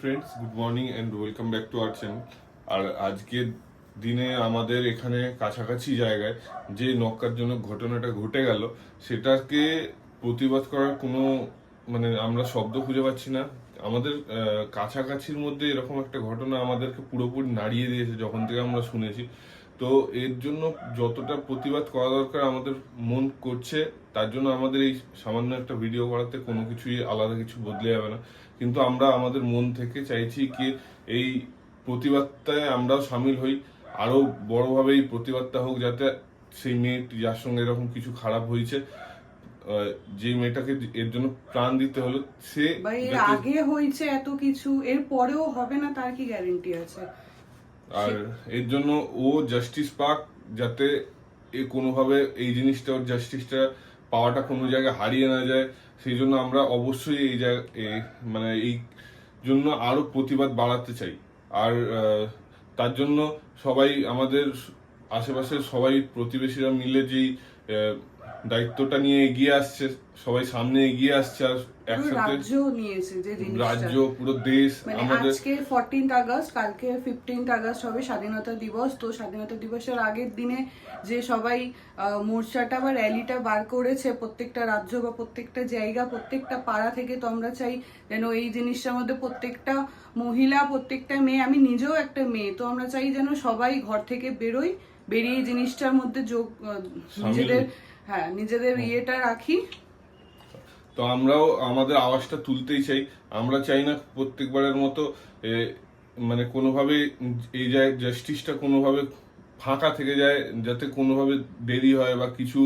Friends good morning and welcome back to our channel আর আজকের দিনে আমাদের এখানে কাছাকাছি জায়গায় যে নক্কার জন্য ঘটনাটা ঘটে গেল, সেটাকে প্রতিবাদ করার কোনো মানে আমরা শব্দ খুঁজে পাচ্ছি না। আমাদের কাছাকাছির মধ্যে এরকম একটা ঘটনা আমাদেরকে পুরোপুরি নাড়িয়ে দিয়েছে, যখন থেকে আমরা শুনেছি। তো এর জন্য যতটা প্রতিবাদ করা দরকার আমাদের মন করছে তার জন্য আমাদের এই সামান্য একটা ভিডিও করাতে কোনো কিছুই আলাদা কিছু বদলে যাবে না। কিন্তু আমরা আমাদের মন থেকে চাইছি কি এই প্রতিবাদটায় আমরাও সামিল হই আরও বড়ভাবে এই প্রতিবাদটা হোক যাতে সেই মেয়েটি যার সঙ্গে এরকম কিছু খারাপ হয়েছে যে মেয়েটাকে এর জন্য প্রাণ দিতে হলো সে এর আগে হয়েছে এত কিছু এর পরেও হবে না তার কি গ্যারেন্টি আছে? আর এর জন্য ও জাস্টিস পাক যাতে এ কোনোভাবে এই জিনিসটা, ওর জাস্টিসটা পাওয়াটা কোনো জায়গায় হারিয়ে না যায়। সেই জন্য আমরা অবশ্যই এই জায়গা এ- মানে এই জন্য আরও প্রতিবাদ বাড়াতে চাই। আর তার জন্য সবাই, আমাদের আশেপাশের সবাই প্রতিবেশীরা মিলে যেই দায়িত্বটা নিয়ে এগিয়ে আসছে সবাই সামনে এগিয়ে আসছে আর একসাথে রাজ্য নিয়েছে যে জিনিসটা। রাজ্য পুরো দেশ মানে আমাদের আজকে ফোরটিন্থ আগস্ট কালকে ফিফটিন্থ আগস্ট হবে স্বাধীনতা দিবস। তো স্বাধীনতা দিবসের আগের দিনে যে সবাই মোর্চাটা বা র্যালিটা বার করেছে প্রত্যেকটা রাজ্য বা প্রত্যেকটা জায়গা প্রত্যেকটা পাড়া থেকে তো আমরা চাই যেন এই জিনিসটার মধ্যে প্রত্যেকটা মহিলা প্রত্যেকটা মেয়ে আমি নিজেও একটা মেয়ে তো আমরা চাই যেন সবাই ঘর থেকে বেরোই বেরিয়ে জিনিসটার মধ্যে যোগ নিজেদের হ্যাঁ নিজেদের ইয়েটা রাখি। তো আমরাও আমাদের আওয়াজটা তুলতেই চাই। আমরা চাই না প্রত্যেকবারের মতো মানে কোনোভাবে এই যায় জাস্টিসটা কোনোভাবে ফাঁকা থেকে যায় যাতে কোনোভাবে দেরি হয় বা কিছু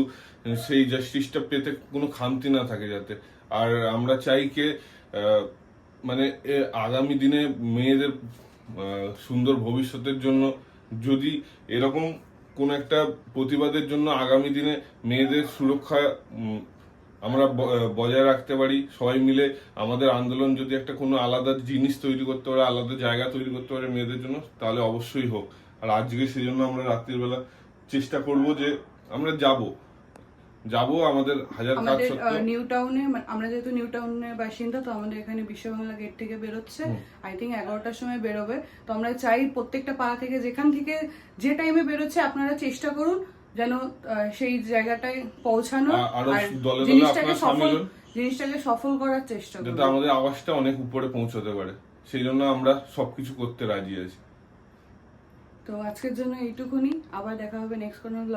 সেই জাস্টিসটা পেতে কোনো খামতি না থাকে যাতে। আর আমরা চাই কে মানে আগামী দিনে মেয়েদের সুন্দর ভবিষ্যতের জন্য যদি এরকম কোন একটা প্রতিবাদের জন্য আগামী দিনে মেয়েদের সুরক্ষা আমরা বজায় রাখতে পারি। সবাই মিলে আমাদের আন্দোলন যদি একটা কোনো আলাদা জিনিস তৈরি করতে পারে, আলাদা জায়গা তৈরি করতে পারে মেয়েদের জন্য, তাহলে অবশ্যই হোক। আর আজকে সেই জন্য আমরা রাত্রিবেলা চেষ্টা করব যে আমরা যাব। যাব আমাদের হাজার কাজ আমাদের সত্ত্বেও। নিউ টাউনে আমরা যেহেতু নিউ টাউনের বাসিন্দা তো আমাদের এখানে বিশ্ববাংলা গেট থেকে বেরোচ্ছে। আই থিঙ্ক এগারোটার সময় বেরোবে। তো আমরা চাই প্রত্যেকটা পাড়া থেকে যেখান থেকে যে টাইমে বেরোচ্ছে আপনারা চেষ্টা করুন যেন সেই জায়গাটায় পৌঁছানো আ- আরও দলে দলে জিনিসটাকে আপনারা সফল সামিল হন। জিনিসটাকে সফল করার চেষ্টা যাতে করুন আমাদের আওয়াজটা অনেক উপরে পৌঁছতে পারে। সেই জন্য আমরা সবকিছু করতে রাজি আছি। তো আজকের জন্য এইটুকুনি। আবার দেখা হবে নেক্সট কোনো vlog